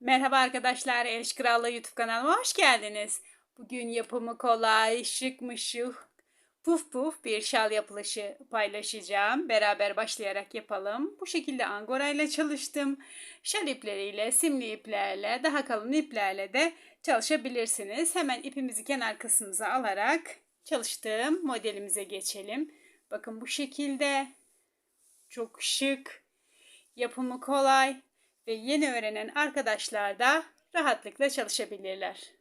Merhaba arkadaşlar, Eliş Krallığı YouTube kanalıma hoş geldiniz. Bugün yapımı kolay, şık mışık, puf puf bir şal yapılışı paylaşacağım. Beraber başlayarak yapalım. Bu şekilde angora ile çalıştım. Şal ipleriyle, simli iplerle, daha kalın iplerle de çalışabilirsiniz. Hemen ipimizi kenar kısmımıza alarak çalıştığım modelimize geçelim. Bakın bu şekilde çok şık, yapımı kolay ve yeni öğrenen arkadaşlar da rahatlıkla çalışabilirler.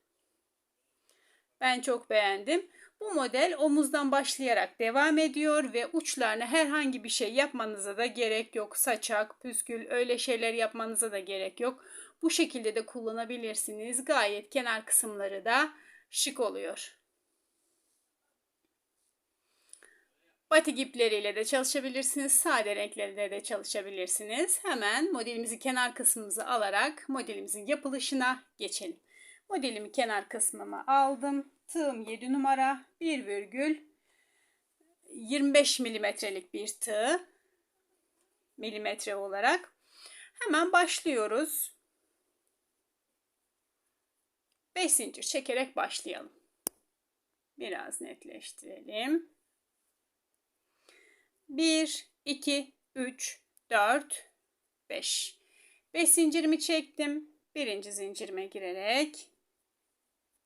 Ben çok beğendim. Bu model omuzdan başlayarak devam ediyor ve uçlarına herhangi bir şey yapmanıza da gerek yok. Saçak, püskül öyle şeyler yapmanıza da gerek yok. Bu şekilde de kullanabilirsiniz. Gayet kenar kısımları da şık oluyor. Batik ipleriyle de çalışabilirsiniz. Sade renklerle de çalışabilirsiniz. Hemen modelimizi kenar kısmımıza alarak modelimizin yapılışına geçelim. Modelimi kenar kısmıma aldım. Tığım 7 numara 1 virgül 25 milimetrelik bir tığ. Milimetre olarak. Hemen başlıyoruz. 5 zincir çekerek başlayalım. Biraz netleştirelim. 1, 2, 3, 4, 5. 5 zincirimi çektim. Birinci zincirime girerek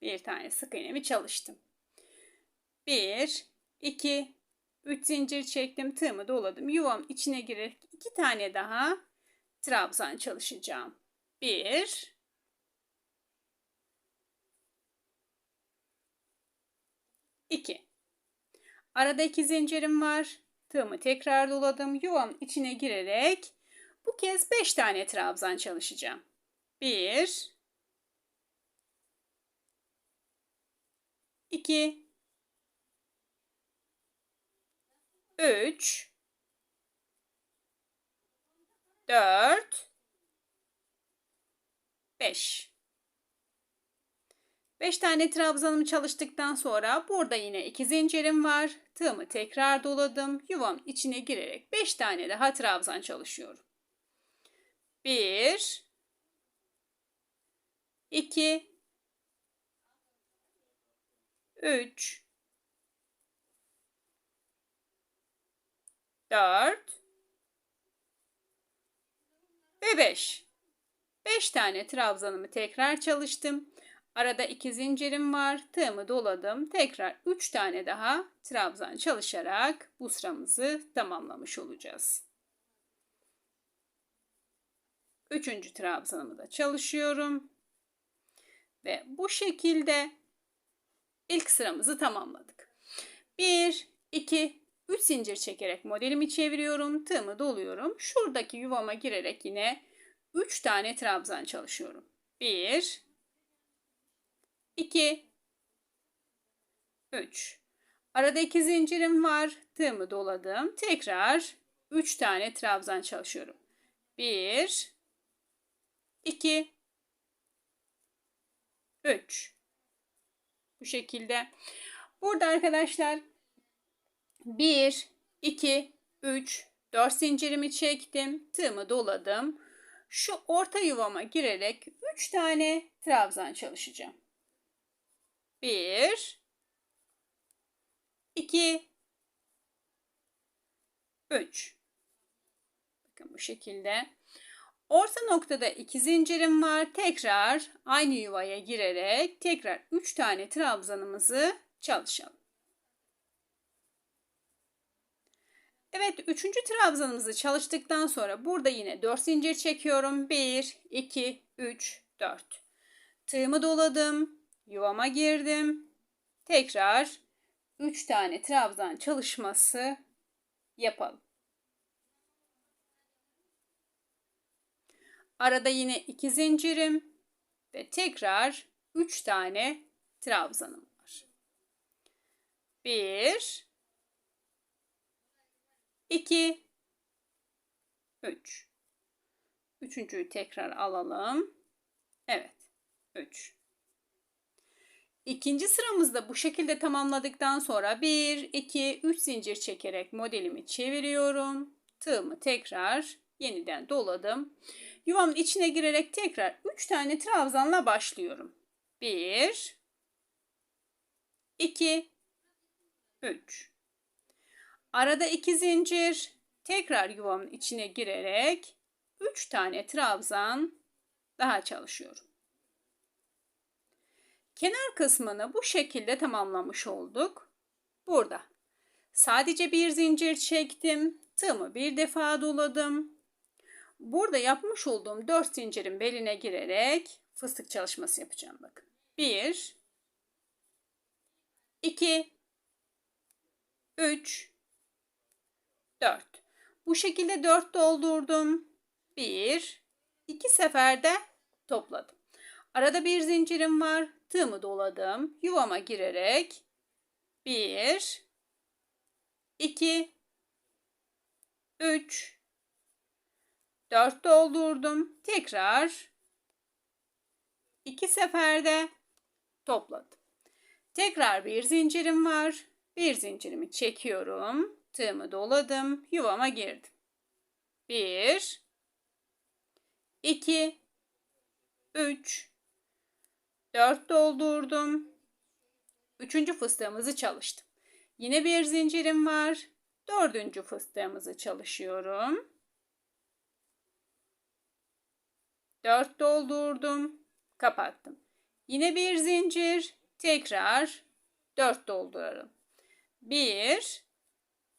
bir tane sık iğnemi çalıştım. 1, 2, 3 zincir çektim. Tığımı doladım. Yuvam içine girerek iki tane daha trabzan çalışacağım. 1, 2. Arada iki zincirim var. Tığımı tekrar doladım. Yuvanın içine girerek bu kez 5 tane trabzan çalışacağım. 1 2 3 4 5 5 tane trabzanımı çalıştıktan sonra burada yine 2 zincirim var. Tığımı tekrar doladım. Yuvam içine girerek 5 tane daha trabzan çalışıyorum. 1 2 3 4 ve 5. 5 tane trabzanımı tekrar çalıştım. Arada iki zincirim var. Tığımı doladım. Tekrar 3 tane daha trabzan çalışarak bu sıramızı tamamlamış olacağız. Üçüncü trabzanımı da çalışıyorum. Ve bu şekilde ilk sıramızı tamamladık. 1, 2, 3 zincir çekerek modelimi çeviriyorum. Tığımı doluyorum. Şuradaki yuvama girerek yine 3 tane trabzan çalışıyorum. 1, 2 3 Arada iki zincirim var. Tığımı doladım. Tekrar 3 tane trabzan çalışıyorum. 1 2 3 Bu şekilde. Burada arkadaşlar 1 2 3 4 zincirimi çektim. Tığımı doladım. Şu orta yuvama girerek 3 tane trabzan çalışacağım. 1 2 3 Bakın bu şekilde. Orta noktada iki zincirim var. Tekrar aynı yuvaya girerek tekrar 3 tane trabzanımızı çalışalım. Evet, üçüncü trabzanımızı çalıştıktan sonra burada yine 4 zincir çekiyorum. 1, 2, 3, 4. Tığımı doladım. Yuvama girdim. Tekrar 3 tane trabzan çalışması yapalım. Arada yine 2 zincirim ve tekrar 3 tane trabzanım var. 1 2 3 Üçüncüyü tekrar alalım. Evet. 3 İkinci sıramızda bu şekilde tamamladıktan sonra 1, 2, 3 zincir çekerek modelimi çeviriyorum. Tığımı tekrar yeniden doladım. yuvamın içine girerek tekrar 3 tane trabzanla başlıyorum. 1 2 3 Arada 2 zincir tekrar yuvamın içine girerek 3 tane trabzan daha çalışıyorum. Kenar kısmını bu şekilde tamamlamış olduk. Burada sadece bir zincir çektim. Tığımı bir defa doladım. Burada yapmış olduğum 4 zincirin beline girerek fıstık çalışması yapacağım bakın. 1 2 3 4 Bu şekilde 4 doldurdum. 1 2 seferde topladım. Arada bir zincirim var. Tığımı doladım. Yuvama girerek 1 2 3 4 doldurdum. Tekrar 2 seferde topladım. Tekrar bir zincirim var. Bir zincirimi çekiyorum. Tığımı doladım. Yuvama girdim. 1 2 3 4 doldurdum. Üçüncü fıstığımızı çalıştım. Yine bir zincirim var. Dördüncü fıstığımızı çalışıyorum. 4 doldurdum. Kapattım. Yine bir zincir. Tekrar 4 dolduralım. 1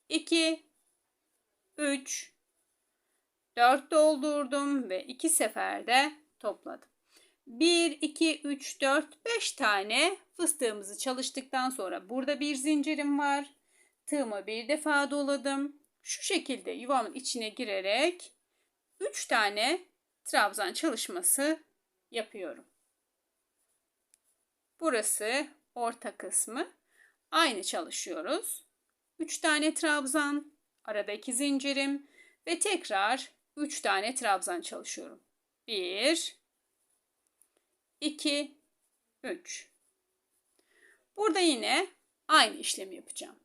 2 3 4 doldurdum ve 2 seferde topladım. 1 2 3 4 5 tane fıstığımızı çalıştıktan sonra burada bir zincirim var. Tığımı bir defa doladım. Şu şekilde yuvamın içine girerek 3 tane trabzan çalışması yapıyorum. Burası orta kısmı. Aynı çalışıyoruz. 3 tane trabzan, arada 2 zincirim ve tekrar 3 tane trabzan çalışıyorum. 1 2 3 Burada yine aynı işlemi yapacağım.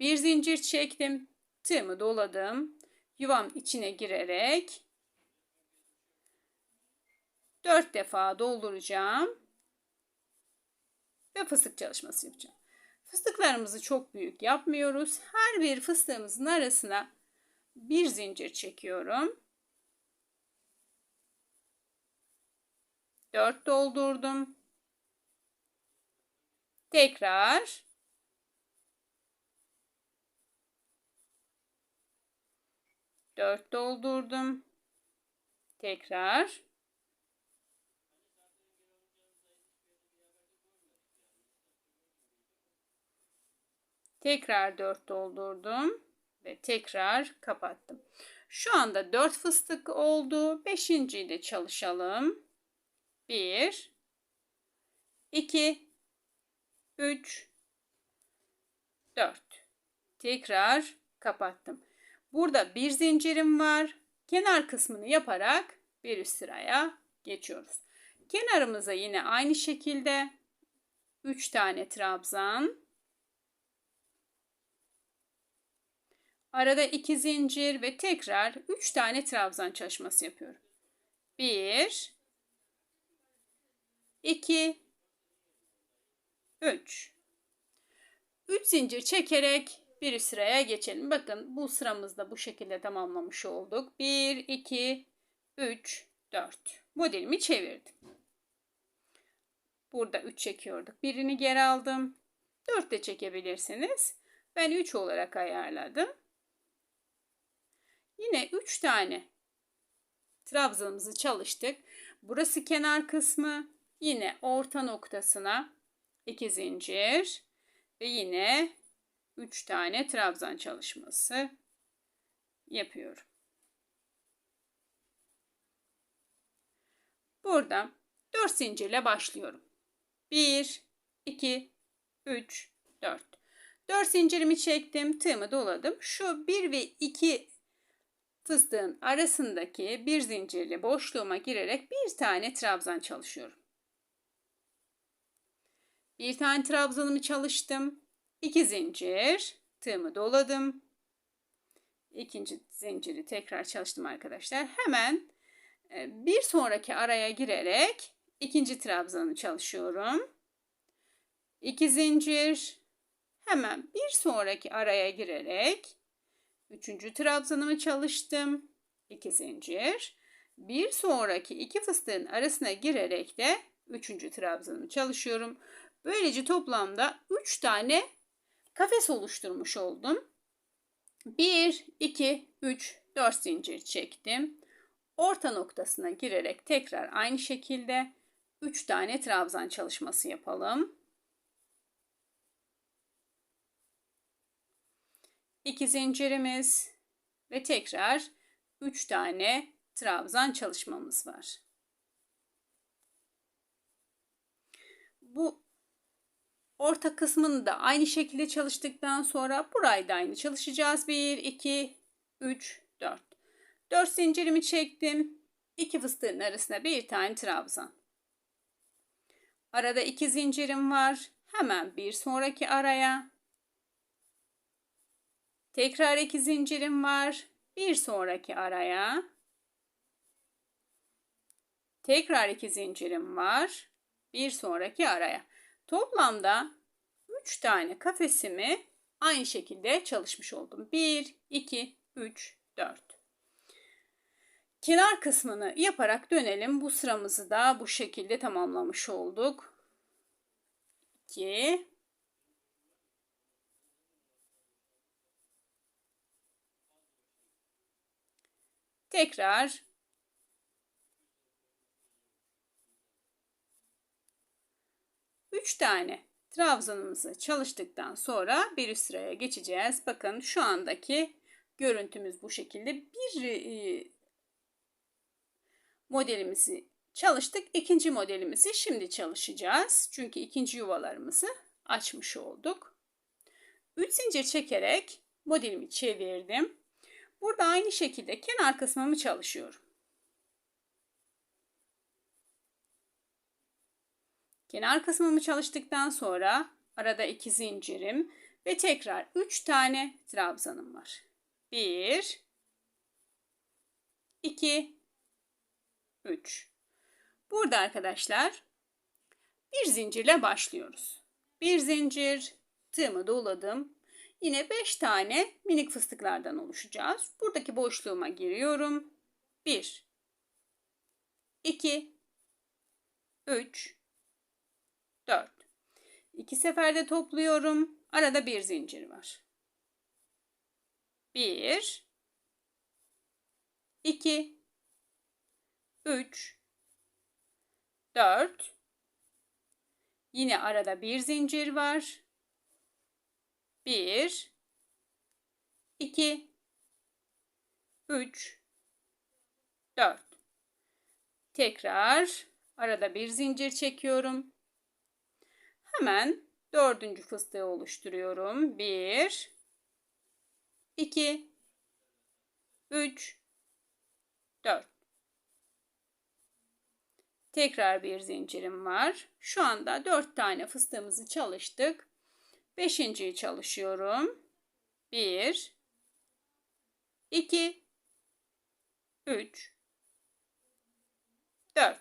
Bir zincir çektim, tığımı doladım. Yuvam içine girerek 4 defa dolduracağım ve fıstık çalışması yapacağım. Fıstıklarımızı çok büyük yapmıyoruz. Her bir fıstığımızın arasına bir zincir çekiyorum. 4 doldurdum. Tekrar dört doldurdum. Tekrar Tekrar 4 doldurdum ve tekrar kapattım. Şu anda 4 fıstık oldu. 5. ile çalışalım. 1 2 3 4 Tekrar kapattım. Burada bir zincirim var. Kenar kısmını yaparak bir üst sıraya geçiyoruz. Kenarımıza yine aynı şekilde 3 tane trabzan Arada iki zincir ve tekrar üç tane trabzan çalışması yapıyorum. Bir, iki, üç. Üç zincir çekerek bir sıraya geçelim. Bakın bu sıramızda bu şekilde tamamlamış olduk. Bir, iki, üç, dört. Modelimi çevirdim. Burada 3 çekiyorduk. Birini geri aldım. 4 de çekebilirsiniz. Ben 3 olarak ayarladım. Yine 3 tane trabzanımızı çalıştık. Burası kenar kısmı. Yine orta noktasına 2 zincir ve yine 3 tane trabzan çalışması yapıyorum. Burada 4 zincirle başlıyorum. 1 2 3 4 4 zincirimi çektim, tığımı doladım. Şu 1 ve 2 fıstığın arasındaki bir zincirli boşluğuma girerek bir tane trabzan çalışıyorum. Bir tane trabzanımı çalıştım. İki zincir, tığımı doladım. İkinci zinciri tekrar çalıştım arkadaşlar. Hemen E, bir sonraki araya girerek ikinci trabzanı çalışıyorum. 2 zincir. Hemen bir sonraki araya girerek üçüncü trabzanımı çalıştım. 2 zincir. Bir sonraki iki fıstığın arasına girerek de üçüncü trabzanımı çalışıyorum. Böylece toplamda 3 tane kafes oluşturmuş oldum. 1, 2, 3, 4 zincir çektim. Orta noktasına girerek tekrar aynı şekilde 3 tane trabzan çalışması yapalım. 2 zincirimiz ve tekrar 3 tane trabzan çalışmamız var. Bu orta kısmını da aynı şekilde çalıştıktan sonra burayı da aynı çalışacağız. 1, 2, 3, 4. 4 zincirimi çektim. 2 fıstığın arasına bir tane trabzan. Arada 2 zincirim var. Hemen bir sonraki araya. Tekrar 2 zincirim var. Bir sonraki araya. Tekrar 2 zincirim var. Bir sonraki araya. Toplamda 3 tane kafesimi aynı şekilde çalışmış oldum. 1, 2, 3, 4. Kenar kısmını yaparak dönelim. Bu sıramızı da bu şekilde tamamlamış olduk. 2 Tekrar Üç tane trabzanımızı çalıştıktan sonra bir üst sıraya geçeceğiz. Bakın şu andaki görüntümüz bu şekilde. Bir e, modelimizi çalıştık. İkinci modelimizi şimdi çalışacağız. Çünkü ikinci yuvalarımızı açmış olduk. 3 zincir çekerek modelimi çevirdim. Burada aynı şekilde kenar kısmımı çalışıyorum. Kenar kısmımı çalıştıktan sonra arada iki zincirim ve tekrar 3 tane trabzanım var. 1 2 3 Burada arkadaşlar bir zincirle başlıyoruz. Bir zincir, tığımı doladım. Yine 5 tane minik fıstıklardan oluşacağız. Buradaki boşluğuma giriyorum. 1 2 3 4 2 seferde topluyorum. Arada bir zincir var. 1 2 3 4 Yine arada bir zincir var. 1 2 3 4 Tekrar arada bir zincir çekiyorum. Hemen dördüncü fıstığı oluşturuyorum. 1 2 3 4 Tekrar bir zincirim var. Şu anda 4 tane fıstığımızı çalıştık. Beşinciyi çalışıyorum. 1 2 3 4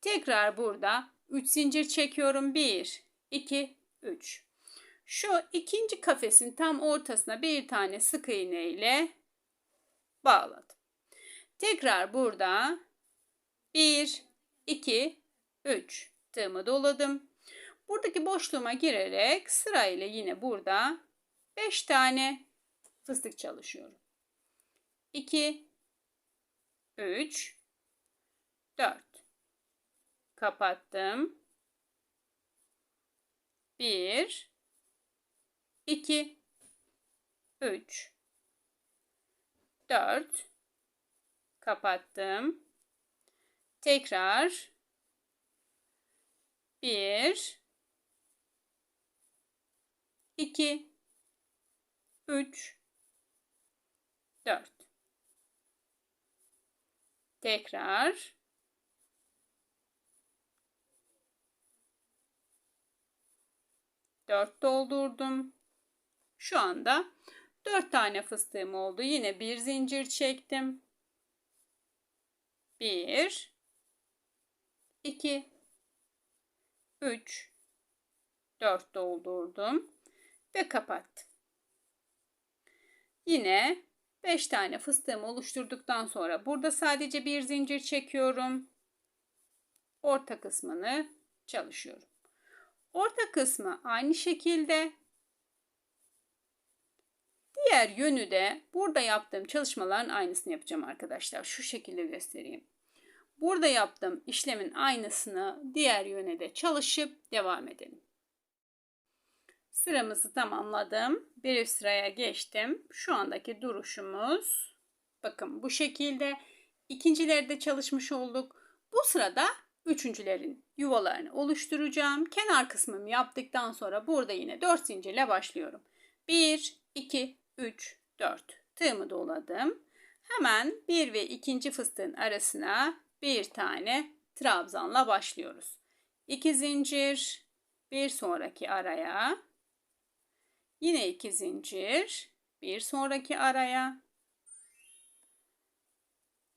Tekrar burada 3 zincir çekiyorum. 1 2 3 Şu ikinci kafesin tam ortasına bir tane sık iğne ile bağladım. Tekrar burada 1 2 3 tığımı doladım. Buradaki boşluğuma girerek sırayla yine burada 5 tane fıstık çalışıyorum. 2 3 4 kapattım. 1 2 3 4 kapattım. Tekrar 1 2 3 4 Tekrar 4 doldurdum. Şu anda 4 tane fıstığım oldu. Yine bir zincir çektim. 1 2 3 4 doldurdum ve kapattım. Yine 5 tane fıstığımı oluşturduktan sonra burada sadece bir zincir çekiyorum. Orta kısmını çalışıyorum. Orta kısmı aynı şekilde diğer yönü de burada yaptığım çalışmaların aynısını yapacağım arkadaşlar. Şu şekilde göstereyim. Burada yaptığım işlemin aynısını diğer yöne de çalışıp devam edelim. Sıramızı tamamladım. Bir üst sıraya geçtim. Şu andaki duruşumuz bakın bu şekilde. İkincilerde çalışmış olduk. Bu sırada üçüncülerin yuvalarını oluşturacağım. Kenar kısmımı yaptıktan sonra burada yine 4 zincirle başlıyorum. 1, 2, 3, 4. Tığımı doladım. Hemen bir ve ikinci fıstığın arasına bir tane trabzanla başlıyoruz. 2 zincir, bir sonraki araya, yine 2 zincir, bir sonraki araya,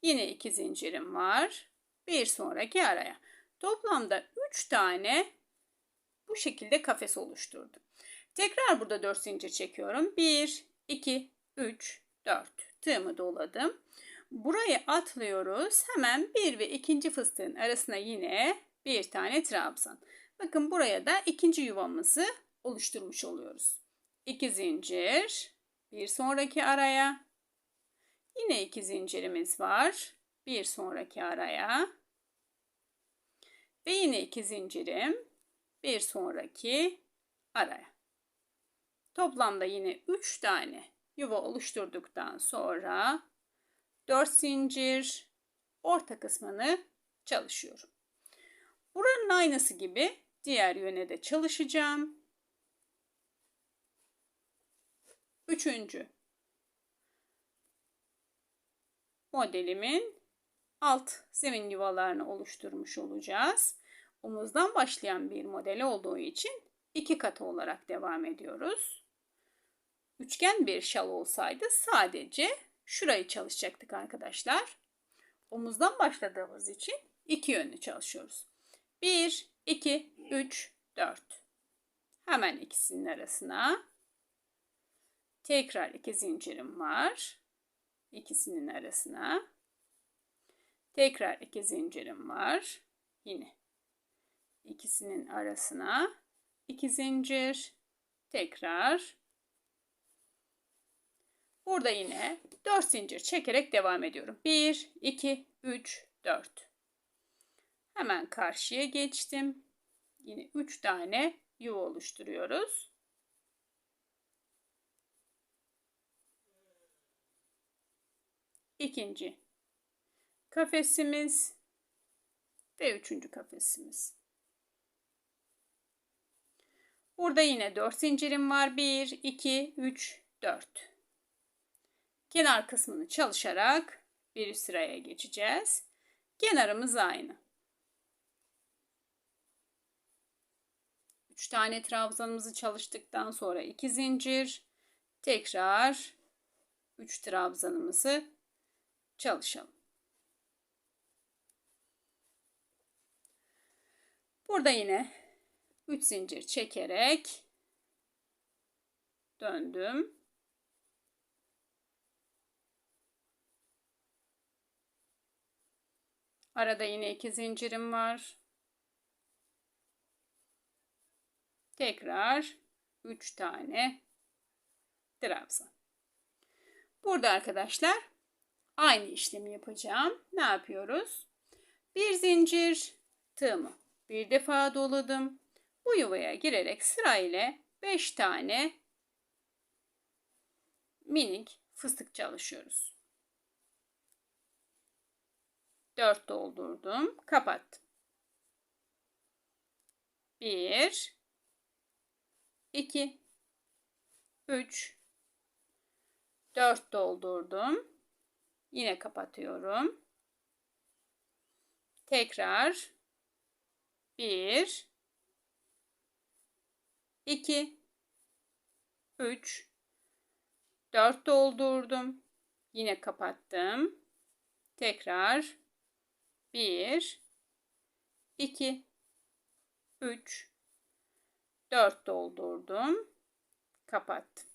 yine 2 zincirim var, bir sonraki araya. Toplamda 3 tane bu şekilde kafes oluşturdum. Tekrar burada 4 zincir çekiyorum. 1, 2, 3, 4. Tığımı doladım. Burayı atlıyoruz. Hemen bir ve ikinci fıstığın arasına yine bir tane trabzan. Bakın buraya da ikinci yuvamızı oluşturmuş oluyoruz. 2 zincir, bir sonraki araya. Yine iki zincirimiz var. Bir sonraki araya. Ve yine iki zincirim. Bir sonraki araya. Toplamda yine 3 tane yuva oluşturduktan sonra 4 zincir orta kısmını çalışıyorum. Buranın aynısı gibi diğer yöne de çalışacağım. Üçüncü modelimin alt zemin yuvalarını oluşturmuş olacağız. Omuzdan başlayan bir model olduğu için iki katı olarak devam ediyoruz. Üçgen bir şal olsaydı sadece şurayı çalışacaktık arkadaşlar. Omuzdan başladığımız için iki yönlü çalışıyoruz. 1, 2, 3, 4. Hemen ikisinin arasına tekrar iki zincirim var. İkisinin arasına tekrar iki zincirim var. Yine ikisinin arasına iki zincir tekrar Burada yine 4 zincir çekerek devam ediyorum. 1, 2, 3, 4. Hemen karşıya geçtim. Yine 3 tane yuva oluşturuyoruz. İkinci kafesimiz ve üçüncü kafesimiz. Burada yine 4 zincirim var. 1, 2, 3, 4 kenar kısmını çalışarak bir sıraya geçeceğiz. Kenarımız aynı. 3 tane trabzanımızı çalıştıktan sonra 2 zincir tekrar 3 trabzanımızı çalışalım. Burada yine 3 zincir çekerek döndüm. Arada yine iki zincirim var. Tekrar 3 tane trabzan. Burada arkadaşlar aynı işlemi yapacağım. Ne yapıyoruz? Bir zincir tığımı bir defa doladım. Bu yuvaya girerek sırayla 5 tane minik fıstık çalışıyoruz. 4 doldurdum. Kapattım. 1 2 3 4 doldurdum. Yine kapatıyorum. Tekrar 1 2 3 4 doldurdum. Yine kapattım. Tekrar 1 2 3 4 doldurdum. Kapattım.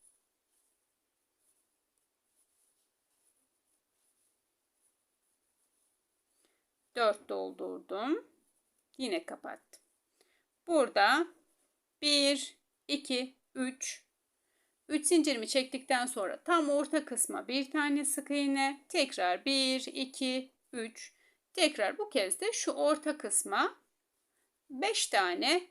Dört doldurdum. Yine kapattım. Burada 1, 2, 3, 3 zincirimi çektikten sonra tam orta kısma bir tane sık iğne. Tekrar 1, 2, 3. Tekrar bu kez de şu orta kısma 5 tane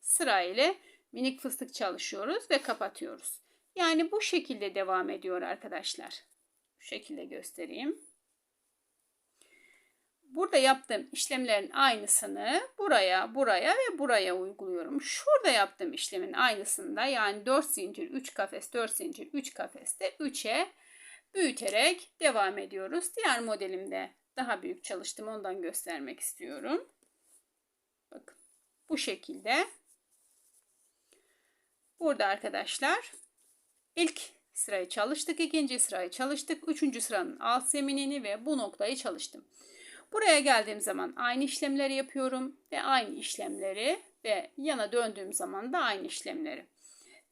sıra ile minik fıstık çalışıyoruz ve kapatıyoruz. Yani bu şekilde devam ediyor arkadaşlar. Bu şekilde göstereyim. Burada yaptığım işlemlerin aynısını buraya, buraya ve buraya uyguluyorum. Şurada yaptığım işlemin aynısını da yani 4 zincir, 3 kafes, 4 zincir, 3 kafeste 3'e büyüterek devam ediyoruz. Diğer modelimde daha büyük çalıştım. Ondan göstermek istiyorum. Bakın bu şekilde. Burada arkadaşlar ilk sırayı çalıştık. ikinci sırayı çalıştık. Üçüncü sıranın alt zeminini ve bu noktayı çalıştım. Buraya geldiğim zaman aynı işlemleri yapıyorum ve aynı işlemleri ve yana döndüğüm zaman da aynı işlemleri.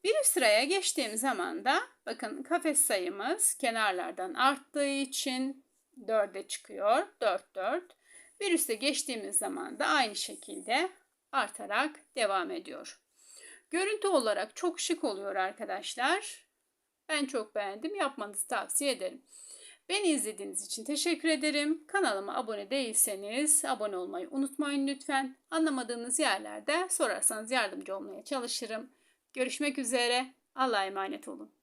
Bir üst sıraya geçtiğim zaman da bakın kafes sayımız kenarlardan arttığı için 4'e çıkıyor. 4 4. Bir üste geçtiğimiz zaman da aynı şekilde artarak devam ediyor. Görüntü olarak çok şık oluyor arkadaşlar. Ben çok beğendim. Yapmanızı tavsiye ederim. Beni izlediğiniz için teşekkür ederim. Kanalıma abone değilseniz abone olmayı unutmayın lütfen. Anlamadığınız yerlerde sorarsanız yardımcı olmaya çalışırım. Görüşmek üzere. Allah'a emanet olun.